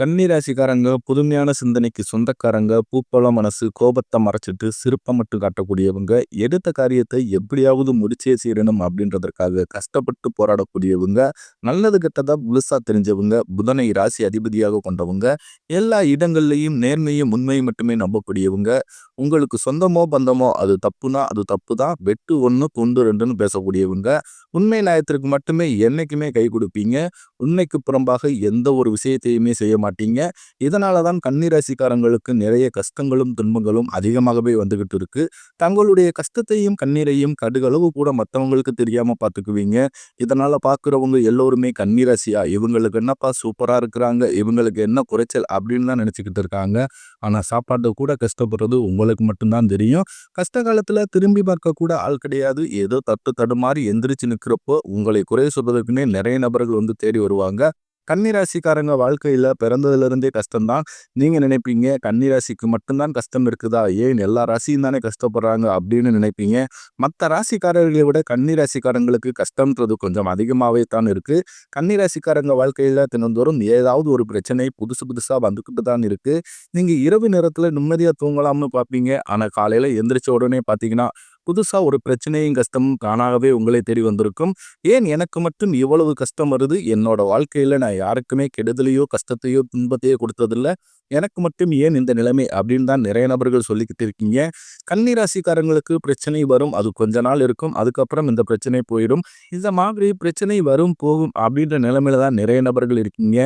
கன்னிராசிக்காரங்க புதுமையான சிந்தனைக்கு சொந்தக்காரங்க பூப்போல மனசு கோபத்தை மறைச்சிட்டு சிற்பம் மட்டும் காட்டக்கூடியவங்க எடுத்த காரியத்தை எப்படியாவது முடிச்சே சீரணும் அப்படின்றதற்காக கஷ்டப்பட்டு போராடக்கூடியவங்க நல்லது கெட்டதா முழுசா தெரிஞ்சவங்க புதனை ராசி அதிபதியாக கொண்டவங்க எல்லா இடங்கள்லையும் நேர்மையும் உண்மையும் மட்டுமே நம்பக்கூடியவங்க. உங்களுக்கு சொந்தமோ பந்தமோ அது தப்புனா அது தப்பு தான் வெட்டு ஒன்று துண்டு ரெண்டுன்னு பேசக்கூடியவங்க. உண்மை நியாயத்திற்கு மட்டுமே என்னைக்குமே கை கொடுப்பீங்க. உண்மைக்கு புறம்பாக எந்த ஒரு விஷயத்தையுமே செய்ய மாட்டீங்க. இதனால தான் கன்னிராசிக்காரங்களுக்கு நிறைய கஷ்டங்களும் துன்பங்களும் அதிகமாகவே வந்துகிட்டு இருக்கு. தங்களுடைய கஷ்டத்தையும் கண்ணீரையும் கடுகளவு கூட மற்றவங்களுக்கு தெரியாம பார்த்துக்குவீங்க இதனால பார்க்குறவங்க எல்லோருமே கன்னிராசியா. இவங்களுக்கு என்னப்பா சூப்பரா இருக்கிறாங்க. இவங்களுக்கு என்ன குறைச்சல் அப்படின்னு தான் நினச்சிக்கிட்டு இருக்காங்க. ஆனால் சாப்பாட்டை கூட கஷ்டப்படுறது உங்களுக்கு மட்டும்தான் தெரியும். கஷ்ட காலத்தில் திரும்பி பார்க்க கூட ஆள் கிடையாது. ஏதோ தட்டு தடுமாறி எந்திரிச்சு நிற்கிறப்போ உங்களை குறை சொல்வதற்குன்னே நிறைய நபர்கள் வந்து தேடி வருவாங்க. கன்னிராசிக்காரங்க வாழ்க்கையில் பிறந்ததுலேருந்தே கஷ்டம்தான். நீங்கள் நினைப்பீங்க கன்னிராசிக்கு மட்டும்தான் கஷ்டம் இருக்குதா? ஏன் எல்லா ராசியும் தானே கஷ்டப்படுறாங்க அப்படின்னு நினைப்பீங்க. மற்ற ராசிக்காரர்களை விட கன்னிராசிக்காரங்களுக்கு கஷ்டம்ன்றது கொஞ்சம் அதிகமாகவே தான் இருக்குது கன்னிராசிக்காரங்க வாழ்க்கையில் தினந்தோறும் ஏதாவது ஒரு பிரச்சனை புதுசு புதுசாக வந்துக்கிட்டு தான் இருக்குது நீங்கள் இரவு நேரத்தில் நிம்மதியாக தூங்கலாம்னு பார்ப்பீங்க. ஆனால் காலையில் எந்திரிச்ச உடனே பார்த்தீங்கன்னா புதுசாக ஒரு பிரச்சனையும் கஷ்டமும் தானாகவே உங்களை தேடி வந்திருக்கும். ஏன் எனக்கு மட்டும் இவ்வளவு கஷ்டம் வருது? என்னோட வாழ்க்கையில் நான் யாருக்குமே கெடுதலையோ கஷ்டத்தையோ துன்பத்தையோ கொடுத்ததில்ல. எனக்கு மட்டும் ஏன் இந்த நிலைமை? அப்படின்னு தான் நிறைய நபர்கள் சொல்லிக்கிட்டு இருக்கீங்க. கன்னிராசிக்காரங்களுக்கு பிரச்சனை வரும். அது கொஞ்ச நாள் இருக்கும். அதுக்கப்புறம் இந்த பிரச்சனை போயிடும். இந்த மாதிரி பிரச்சனை வரும் போகும் அப்படின்ற நிலைமையில தான் நிறைய நபர்கள் இருக்கீங்க.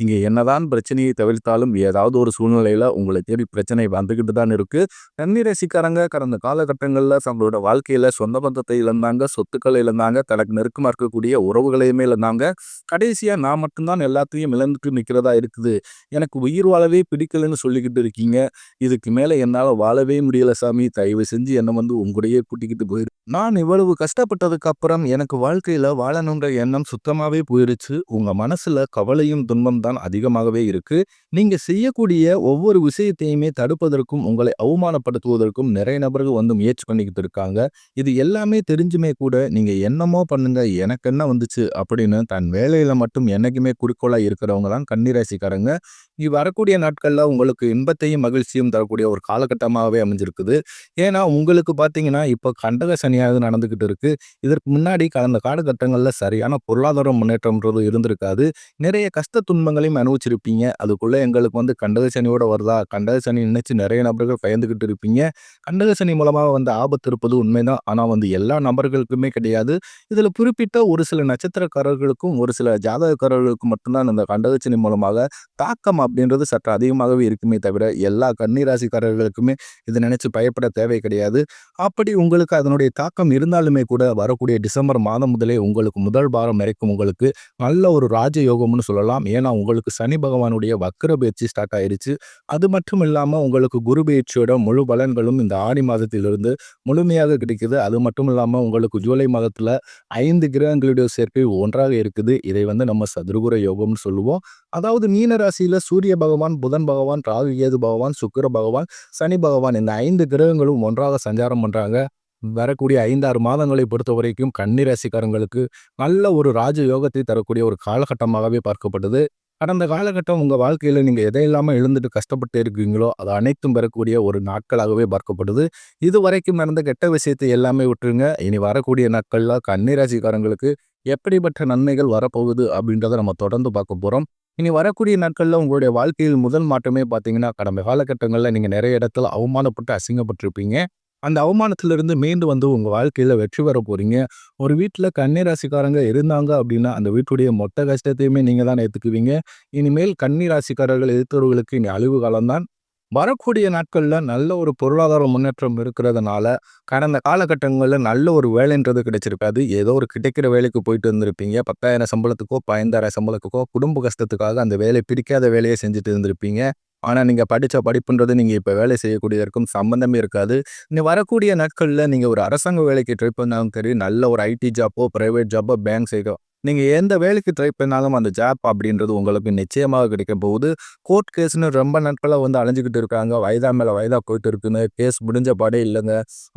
இங்கே என்னதான் பிரச்சனையை தவிர்த்தாலும் ஏதாவது ஒரு சூழ்நிலையில் உங்களை தேடி பிரச்சனை வந்துக்கிட்டு தான் இருக்கு. கன்னிராசிக்காரங்க கடந்த காலகட்டங்களில் தங்களோட வாழ்க்கையில் சொந்த பந்தத்தை இழந்தாங்க. சொத்துக்களை இழந்தாங்க. தனக்கு நெருக்கமாக இருக்கக்கூடிய உறவுகளையுமே இழந்தாங்க. கடைசியாக நான் மட்டும்தான் எல்லாத்தையும் இழந்துட்டு நிற்கிறதா இருக்குது. எனக்கு உயிர் வாழவே பிடிக்கலன்னு சொல்லிக்கிட்டு இருக்கீங்க. இதுக்கு மேலே என்னால் வாழவே முடியலை சாமி. தயவு செஞ்சு என்னை வந்து உங்களுடைய கூட்டிக்கிட்டு போயிரு. நான் இவ்வளவு கஷ்டப்பட்டதுக்கு அப்புறம் எனக்கு வாழ்க்கையில் வாழணுன்ற எண்ணம் சுத்தமாகவே போயிருச்சு. உங்கள் மனசில் கவலையும் துன்பம் தான் அதிகமாகவே இருக்கு. நீங்க செய்யக்கூடிய ஒவ்வொரு விஷயத்தையுமே தடுப்பதற்கும் உங்களை அவமானப்படுத்துவதற்கும் நிறைய நபர்கள் வந்து முயற்சி பண்ணிக்கிட்டு இருக்காங்க. இது எல்லாமே தெரிஞ்சுமே கூட நீங்க என்னமோ பண்ணுங்க எனக்கு என்ன வந்துச்சு அப்படின்னு தன் வேலையில மட்டும் என்னைக்குமே குறிக்கோளா இருக்கிறவங்க தான் கன்னிராசிக்காரங்க. இ வரக்கூடிய நாட்களில் உங்களுக்கு இன்பத்தையும் மகிழ்ச்சியும் தரக்கூடிய ஒரு காலகட்டமாகவே அமைஞ்சிருக்குது. ஏன்னா உங்களுக்கு பார்த்தீங்கன்னா இப்போ கண்டக தனியாக நடந்துக்கிட்டு இருக்கு. இதற்கு முன்னாடி கடந்த காலகட்டங்களில் சரியான பொருளாதார முன்னேற்றம்ன்றது இருந்திருக்காது. நிறைய கஷ்ட துன்பங்களையும் அனுபவிச்சிருப்பீங்க. அதுக்குள்ளே எங்களுக்கு வந்து கண்டக சனியோட வருதா கண்டக சனி நினைச்சு நிறைய நபர்கள் பயந்துக்கிட்டு இருப்பீங்க. கண்டக சனி மூலமாக வந்து ஆபத்து இருப்பது உண்மைதான். ஆனால் வந்து எல்லா நபர்களுக்குமே கிடையாது. இதில் குறிப்பிட்ட ஒரு சில நட்சத்திரக்காரர்களுக்கும் ஒரு சில ஜாதகக்காரர்களுக்கும் மட்டும்தான் இந்த கண்டக சனி மூலமாக தாக்கம் அப்படின்றது சற்று அதிகமாகவே இருக்குமே தவிர எல்லா கன்னிராசிக்காரர்களுக்குமே இதை நினைச்சு பயப்பட தேவை கிடையாது. அப்படி உங்களுக்கு அதனுடைய தாக்கம் இருந்தாலுமே கூட வரக்கூடிய டிசம்பர் மாதம் முதலே உங்களுக்கு முதல் வாரம் வரைக்கும் உங்களுக்கு நல்ல ஒரு ராஜயோகம்னு சொல்லலாம். ஏன்னா உங்களுக்கு சனி பகவானுடைய வக்கர பயிற்சி ஸ்டார்ட் ஆயிருச்சு. அது மட்டும் இல்லாமல் உங்களுக்கு குரு பயிற்சியோட முழு பலன்களும் இந்த ஆடி மாதத்திலிருந்து முழுமையாக கிடைக்குது. அது மட்டும் இல்லாமல் உங்களுக்கு ஜூலை மாதத்தில் ஐந்து கிரகங்களுடைய சேர்க்கை ஒன்றாக இருக்குது. இதை வந்து நம்ம சதுர்குர யோகம்னு சொல்லுவோம். அதாவது மீன ராசியில் சூரிய பகவான் புதன் பகவான் ராகு கேது பகவான் சுக்கிர பகவான் சனி பகவான் இந்த ஐந்து கிரகங்களும் ஒன்றாக சஞ்சாரம் பண்ணுறாங்க வரக்கூடிய ஐந்தாறு மாதங்களை பொறுத்த வரைக்கும் கன்னிராசிக்காரங்களுக்கு நல்ல ஒரு ராஜ யோகத்தை தரக்கூடிய ஒரு காலகட்டமாகவே பார்க்கப்பட்டது. கடந்த காலகட்டம் உங்கள் வாழ்க்கையில் நீங்கள் எதையெல்லாமல் எழுந்துட்டு கஷ்டப்பட்டு இருக்கீங்களோ அது அனைத்தும் பெறக்கூடிய ஒரு நாட்களாகவே பார்க்கப்படுது இது வரைக்கும் நடந்த கெட்ட விஷயத்தை எல்லாமே விட்டுருங்க. இனி வரக்கூடிய நாட்களில் கன்னிராசிக்காரங்களுக்கு எப்படிப்பட்ட நன்மைகள் வரப்போகுது அப்படின்றத நம்ம தொடர்ந்து பார்க்க போகிறோம் இனி வரக்கூடிய நாட்களில் உங்களுடைய வாழ்க்கையில் முதல் மாற்றமே பார்த்தீங்கன்னா கடந்த காலகட்டங்களில் நீங்கள் நிறைய இடத்துல அவமானப்பட்டு அசிங்கப்பட்டிருப்பீங்க. அந்த அவமானத்திலிருந்து மீண்டு வந்து உங்கள் வாழ்க்கையில் வெற்றி பெற போகிறீங்க ஒரு வீட்டில் கன்னிராசிக்காரங்க இருந்தாங்க அப்படின்னா அந்த வீட்டுடைய மொத்த கஷ்டத்தையுமே நீங்கள் தான் ஏற்றுக்குவீங்க இனிமேல் கன்னிராசிக்காரர்கள் எதிர்த்தவர்களுக்கு இனி அழிவு காலம்தான். வரக்கூடிய நாட்களில் நல்ல ஒரு பொருளாதார முன்னேற்றம் இருக்கிறதுனால கடந்த காலகட்டங்களில் நல்ல ஒரு வேலைன்றது கிடைச்சிருக்காது. ஏதோ ஒரு கிடைக்கிற வேலைக்கு போயிட்டு வந்திருப்பீங்க. பத்தாயிரம் சம்பளத்துக்கோ பதினைந்தாயிரம் சம்பளத்துக்கோ குடும்ப கஷ்டத்துக்காக அந்த வேலை பிடிக்காத வேலையை செஞ்சுட்டு இருந்திருப்பீங்க. ஆனால் நீங்கள் படித்த படிப்புன்றது நீங்கள் இப்போ வேலை செய்யக்கூடியதற்கும் சம்மந்தமே இருக்காது. இன்னும் வரக்கூடிய நாட்களில் நீங்கள் ஒரு அரசாங்க வேலைக்கு ட்ரை பண்ணாலும் சரி நல்ல ஒரு ஐடி ஜாப்போ ப்ரைவேட் ஜாப்போ பேங்க் செய்ய நீங்கள் எந்த வேலைக்கு ட்ரை பண்ணாலும் அந்த ஜாப் அப்படின்றது உங்களுக்கு நிச்சயமாக கிடைக்க போகுது. கோர்ட் கேஸ்ன்னு ரொம்ப நாட்களாக வந்து அலைஞ்சிக்கிட்டு இருக்காங்க. வயதா மேலே வயதா போயிட்டு இருக்குன்னு, கேஸ் முடிஞ்ச பாடே இல்லைங்க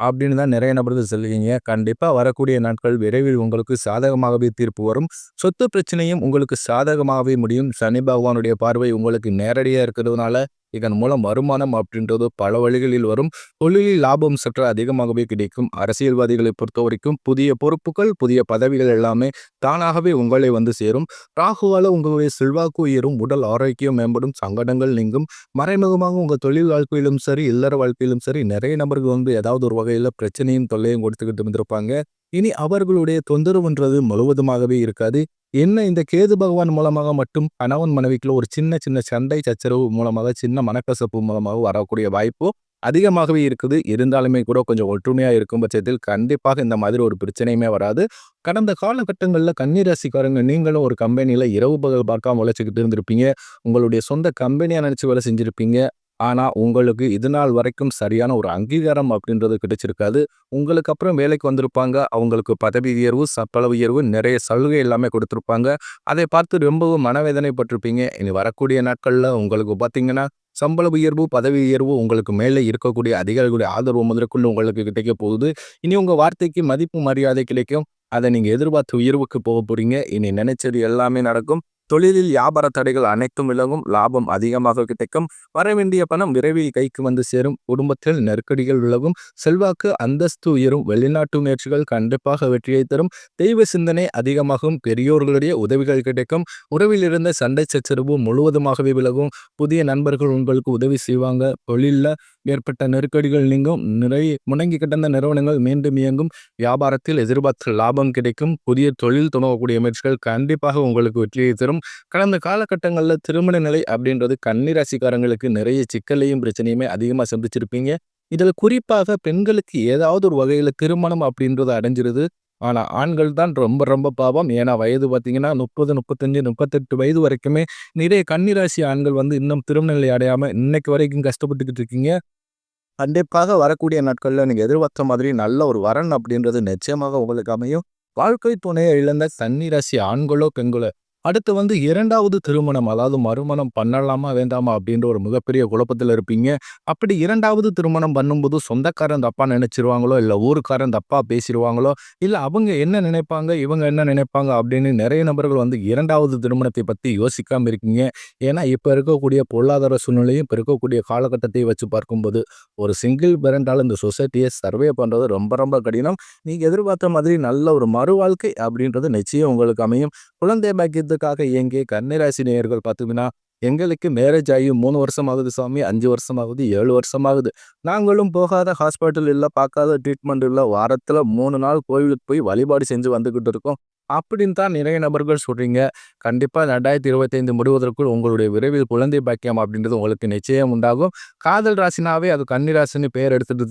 அப்படின்னு தான் நிறைய நபர்கள் சொல்லுவீங்க. கண்டிப்பாக வரக்கூடிய நாட்கள் விரைவில் உங்களுக்கு சாதகமாகவே தீர்ப்பு வரும். சொத்து பிரச்சனையும் உங்களுக்கு சாதகமாகவே முடியும். சனி பகவானுடைய பார்வை உங்களுக்கு நேரடியாக இருக்கிறதுனால இதன் மூலம் வருமானம் அப்படின்றது பல வழிகளில் வரும். தொழிலில் லாபம் சற்று அதிகமாகவே கிடைக்கும். அரசியல்வாதிகளை பொறுத்த வரைக்கும் புதிய பொறுப்புகள், புதிய பதவிகள் எல்லாமே தானாகவே உங்களை வந்து சேரும். ராகுவால உங்களுடைய செல்வாக்கு உயரும். உடல் ஆரோக்கியம் மேம்படும். சங்கடங்கள் நீங்கும். மறைமுகமாக உங்கள் தொழில் வாழ்க்கையிலும் சரி, இல்லற வாழ்க்கையிலும் சரி நிறைய நபர்கள் வந்து ஏதாவது ஒரு வகையில் பிரச்சனையும், தொல்லையும் கொடுத்துக்கிட்டு இருந்திருப்பாங்க. இனி அவர்களுடைய தொந்தரவுன்றது முழுவதுமாகவே இருக்காது. என்ன இந்த கேது பகவான் மூலமாக மட்டும் கணவன் மனைவிக்குள்ள ஒரு சின்ன சின்ன சண்டை சச்சரவு மூலமாக, சின்ன மனக்கசப்பு மூலமாக வரக்கூடிய வாய்ப்பு அதிகமாகவே இருக்குது. இருந்தாலுமே கூட கொஞ்சம் ஒற்றுமையா இருக்கும் பட்சத்தில் கண்டிப்பாக இந்த மாதிரி ஒரு பிரச்சனையுமே வராது. கடந்த காலகட்டங்களில் கன்னிராசிக்காரங்க நீங்களும் ஒரு கம்பெனியில இரவு பகல் பார்க்காம உழைச்சிக்கிட்டு இருந்திருப்பீங்க. உங்களுடைய சொந்த கம்பெனியா நினைச்சு வேலை செஞ்சிருப்பீங்க. ஆனால் உங்களுக்கு இது நாள் வரைக்கும் சரியான ஒரு அங்கீகாரம் அப்படின்றது கிடைச்சிருக்காது. உங்களுக்கு அப்புறம் வேலைக்கு வந்திருப்பாங்க. அவங்களுக்கு பதவி உயர்வு, சப்பள உயர்வு, நிறைய சலுகை எல்லாமே கொடுத்துருப்பாங்க அதை பார்த்து ரொம்பவும் மனவேதனைப்பட்டிருப்பீங்க. இனி வரக்கூடிய நாட்களில் உங்களுக்கு பார்த்தீங்கன்னா, சம்பள உயர்வு, பதவி உயர்வு, உங்களுக்கு மேலே இருக்கக்கூடிய அதிகாரிகளுடைய ஆதரவு முதற்கொண்டு உங்களுக்கு கிடைக்க போகுது. இனி உங்கள் வார்த்தைக்கு மதிப்பு, மரியாதை கிடைக்கும். அதை நீங்கள் எதிர்பார்த்து உயர்வுக்கு போக போகிறீங்க இனி நினைச்சது எல்லாமே நடக்கும். தொழிலில் வியாபார தடைகள் அனைத்தும் விலகும். லாபம் அதிகமாக கிடைக்கும். வரவேண்டிய பணம் விரைவில் கைக்கு வந்து சேரும். குடும்பத்தில் நெருக்கடிகள் விலகும். செல்வாக்கு, அந்தஸ்து உயரும். வெளிநாட்டு முயற்சிகள் கண்டிப்பாக வெற்றியை தரும். தெய்வ சிந்தனை அதிகமாகும். பெரியோர்களுடைய உதவிகள் கிடைக்கும். உறவில் இருந்த சண்டை சச்சரவு முழுவதுமாகவே விலகும். புதிய நண்பர்கள் உங்களுக்கு உதவி செய்வாங்க. தொழிலில் ஏற்பட்ட நெருக்கடிகள் நீங்கும். நிறைய முடங்கி கிடந்த நிறுவனங்கள் மீண்டும் இயங்கும். வியாபாரத்தில் எதிர்பார்த்த லாபம் கிடைக்கும். புதிய தொழில் துவங்கக்கூடிய முயற்சிகள் கண்டிப்பாக உங்களுக்கு வெற்றியை தரும். கடந்த காலகட்டங்களில் திருமண நிலை அப்படின்றது கன்னிராசிக்காரங்களுக்கு நிறைய சிக்கலையும், பிரச்சனையுமே அதிகமாக சந்திச்சிருப்பீங்க. இதில் குறிப்பாக பெண்களுக்கு ஏதாவது ஒரு வகையில் திருமணம் அப்படின்றது அடைஞ்சிருது. ஆனால் ஆண்கள் தான் ரொம்ப ரொம்ப பாவம். ஏன்னா வயது பார்த்தீங்கன்னா 30, 35, 38 வயது வரைக்குமே நிறைய கன்னிராசி ஆண்கள் வந்து இன்னும் திருமண நிலை இன்னைக்கு வரைக்கும் கஷ்டப்பட்டுக்கிட்டு இருக்கீங்க. கண்டிப்பாக வரக்கூடிய நாட்கள்ல நீங்க எதிர்பார்த்த மாதிரி நல்ல ஒரு வரன் அப்படின்றது நிச்சயமாக உங்களுக்கு அமையும். வாழ்க்கை துணையை இழந்த சன்னிராசி ஆண்களோ, பெண்களோ அடுத்து வந்து இரண்டாவது திருமணம் அதாவது மறுமணம் பண்ணலாமா, வேண்டாமா அப்படின்ற ஒரு மிகப்பெரிய குழப்பத்தில் இருப்பீங்க. அப்படி இரண்டாவது திருமணம் பண்ணும்போது சொந்தக்காரன் தப்பா நினைச்சிருவாங்களோ, இல்லை ஊருக்காரன் தப்பா பேசிடுவாங்களோ இல்லை அவங்க என்ன நினைப்பாங்க, இவங்க என்ன நினைப்பாங்க அப்படின்னு நிறைய நபர்கள் வந்து இரண்டாவது திருமணத்தை பற்றி யோசிக்காமல் இருக்கீங்க. ஏன்னா, இப்போ இருக்கக்கூடிய பொருளாதார சூழ்நிலையும், இப்போ இருக்கக்கூடிய காலகட்டத்தை வச்சு பார்க்கும்போது, ஒரு சிங்கிள் பிரண்டால் இந்த சொசைட்டியை சர்வே பண்ணுறது ரொம்ப ரொம்ப கடினம். நீங்கள் எதிர்பார்த்த மாதிரி நல்ல ஒரு மறுவாழ்க்கை அப்படின்றது நிச்சயம் உங்களுக்கு அமையும். குழந்தை பாக்கியத்துக்காக இயங்கிய கன்னிராசி நேயர்கள் பார்த்தீங்கன்னா, எங்களுக்கு மேரேஜ் ஆகி மூணு வருஷம் ஆகுது சாமி, அஞ்சு வருஷம் ஆகுது, ஏழு வருஷம் ஆகுது. நாங்களும் போகாத ஹாஸ்பிட்டல் இல்லை பார்க்காத ட்ரீட்மெண்ட் இல்லை வாரத்தில் மூணு நாள் கோவிலுக்கு போய் வழிபாடு செஞ்சு வந்துகிட்டு இருக்கோம். அப்படின்னு தான் நிறைய நபர்கள் சொல்கிறீங்க கண்டிப்பாக ரெண்டாயிரத்தி இருபத்தைந்து முடிவதற்குள் உங்களுடைய விரைவில் குழந்தை பாக்கியம் அப்படின்றது உங்களுக்கு நிச்சயம் உண்டாகும். காதல் ராசினாவே அது கன்னிராசின்னு பேர் பெயர் எடுத்துட்டு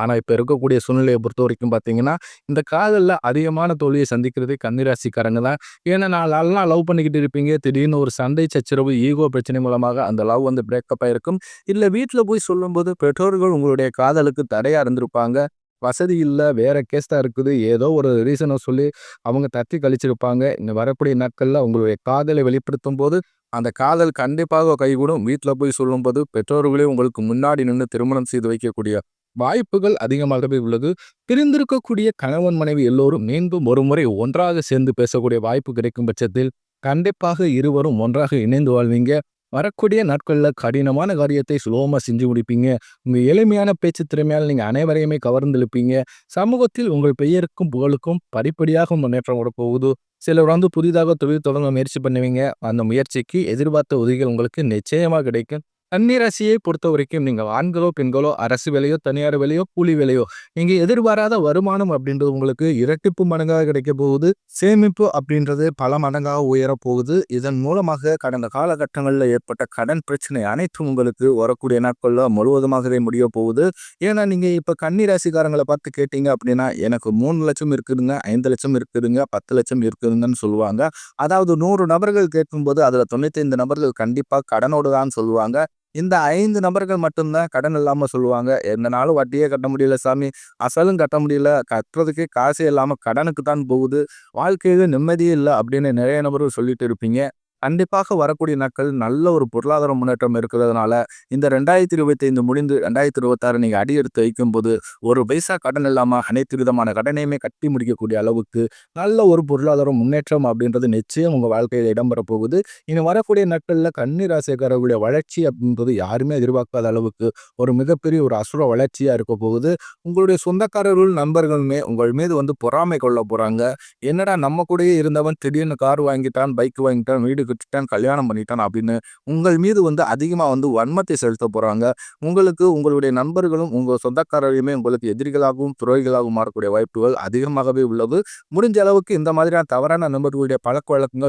ஆனால் இப்போ இருக்கக்கூடிய சூழ்நிலையை பொறுத்த வரைக்கும் பார்த்தீங்கன்னா, இந்த காதலில் அதிகமான தோல்வியை சந்திக்கிறதே கன்னி ராசிக்காரங்க தான். ஏன்னா, நாளெல்லாம் லவ் பண்ணிக்கிட்டு இருப்பீங்க. திடீர்னு ஒரு சண்டை சச்சரவு, ஈகோ பிரச்சனை மூலமாக அந்த லவ் வந்து பிரேக்கப் ஆகிருக்கும் இல்லை வீட்டில் போய் சொல்லும்போது பெற்றோர்கள் உங்களுடைய காதலுக்கு தடையாக இருந்திருப்பாங்க. வசதி இல்லை வேறு கேஸ் தான் இருக்குது. ஏதோ ஒரு ரீசனை சொல்லி அவங்க தட்டி கழிச்சிருப்பாங்க. இந்த வரக்கூடிய நாட்களில் உங்களுடைய காதலை வெளிப்படுத்தும் போது அந்த காதல் கண்டிப்பாக கைகூடும். வீட்டில் போய் சொல்லும்போது பெற்றோர்களே உங்களுக்கு முன்னாடி நின்று திருமணம் செய்து வைக்கக்கூடிய வாய்ப்புகள் அதிகமாகவே உள்ளது. பிரிந்திருக்கக்கூடிய கணவன், மனைவி எல்லோரும் மீண்டும் ஒருமுறை ஒன்றாக சேர்ந்து பேசக்கூடிய வாய்ப்பு கிடைக்கும் பட்சத்தில், கண்டிப்பாக இருவரும் ஒன்றாக இணைந்து வாழ்வீங்க. வரக்கூடிய நாட்களில் கடினமான காரியத்தை சுலபமாக செஞ்சு முடிப்பீங்க. உங்கள் எளிமையான பேச்சு திறமையால் நீங்கள் அனைவரையுமே கவர்ந்திருப்பீங்க சமூகத்தில் உங்கள் பெயருக்கும், புகழுக்கும் படிப்படியாக முன்னேற்றம் போகுது சிலர் வந்து புதிதாக தொழில் தொடங்க முயற்சி பண்ணுவீங்க. அந்த முயற்சிக்கு எதிர்பார்த்த உதவிகள் உங்களுக்கு நிச்சயமாக கிடைக்கும். கன்னிராசியை பொறுத்த வரைக்கும் நீங்கள் ஆண்களோ, பெண்களோ, அரசு வேலையோ, தனியார் வேலையோ, கூலி வேலையோ, நீங்கள் எதிர்பாராத வருமானம் அப்படின்றது உங்களுக்கு இரட்டிப்பு மடங்காக கிடைக்கப் போகுது. சேமிப்பு அப்படின்றது பல மடங்காக உயரப் போகுது. இதன் மூலமாக கடந்த காலகட்டங்களில் ஏற்பட்ட கடன் பிரச்சனை அனைத்தும் உங்களுக்கு வரக்கூடிய நாட்களில் முழுவதுமாகவே முடிய போகுது. ஏன்னா, நீங்கள் இப்போ கன்னிராசிக்காரங்களை பார்த்து கேட்டீங்க அப்படின்னா, எனக்கு மூணு லட்சம் இருக்குதுங்க, ஐந்து லட்சம் இருக்குதுங்க, பத்து லட்சம் இருக்குதுங்கன்னு சொல்லுவாங்க. அதாவது நூறு நபர்கள் கேட்கும்போது அதில் தொண்ணூத்தைந்து நபர்கள் கண்டிப்பாக கடனோடு தான் சொல்லுவாங்க. இந்த ஐந்து நபர்கள் மட்டும்தான் கடன் இல்லாமல் சொல்லுவாங்க. என்னனாலும் வட்டியே கட்ட முடியல சாமி, அசலும் கட்ட முடியல, கட்டுறதுக்கே காசே இல்லாமல் கடனுக்கு தான் போகுது, வாழ்க்கையில் நிம்மதியே இல்லை அப்படின்னு நிறைய நபர்கள் சொல்லிட்டு இருப்பீங்க. கண்டிப்பாக வரக்கூடிய நாட்கள் நல்ல ஒரு பொருளாதார முன்னேற்றம் இருக்கிறதுனால, இந்த 2025 முடிந்து 2026 நீங்க அடி எடுத்து வைக்கும்போது, ஒரு பைசா கடன் இல்லாமல் அனைத்து விதமான கடனையுமே கட்டி முடிக்கக்கூடிய அளவுக்கு நல்ல ஒரு பொருளாதார முன்னேற்றம் அப்படின்றது நிச்சயம் உங்கள் வாழ்க்கையில் இடம்பெற போகுது. இனி வரக்கூடிய நாட்களில் கன்னிராசிக்காரர்களுடைய வளர்ச்சி அப்படின்றது யாருமே எதிர்பார்க்காத அளவுக்கு ஒரு மிகப்பெரிய ஒரு அசுர வளர்ச்சியாக இருக்க போகுது. உங்களுடைய சொந்தக்காரர்கள், நண்பர்களுமே உங்கள் மீது வந்து பொறாமை கொள்ள போகிறாங்க என்னடா நம்ம கூடயே இருந்தவன் திடீர்னு கார் வாங்கிட்டான், பைக் வாங்கிட்டான், வீடு கட்டிட்டான், கல்யாணம் பண்ணிட்டான் அப்படின்னு உங்கள் மீது வந்து அதிகமாக வந்து வன்மத்தை செலுத்த போகிறாங்க உங்களுக்கு உங்களுடைய நண்பர்களும், உங்கள் சொந்தக்காரரையுமே உங்களுக்கு எதிரிகளாகவும், துறைகளாகவும் மாறக்கூடிய வாய்ப்புகள் அதிகமாகவே உள்ளது. முடிஞ்ச அளவுக்கு இந்த மாதிரியான தவறான நண்பர்களுடைய பழக்கவழக்கங்கள்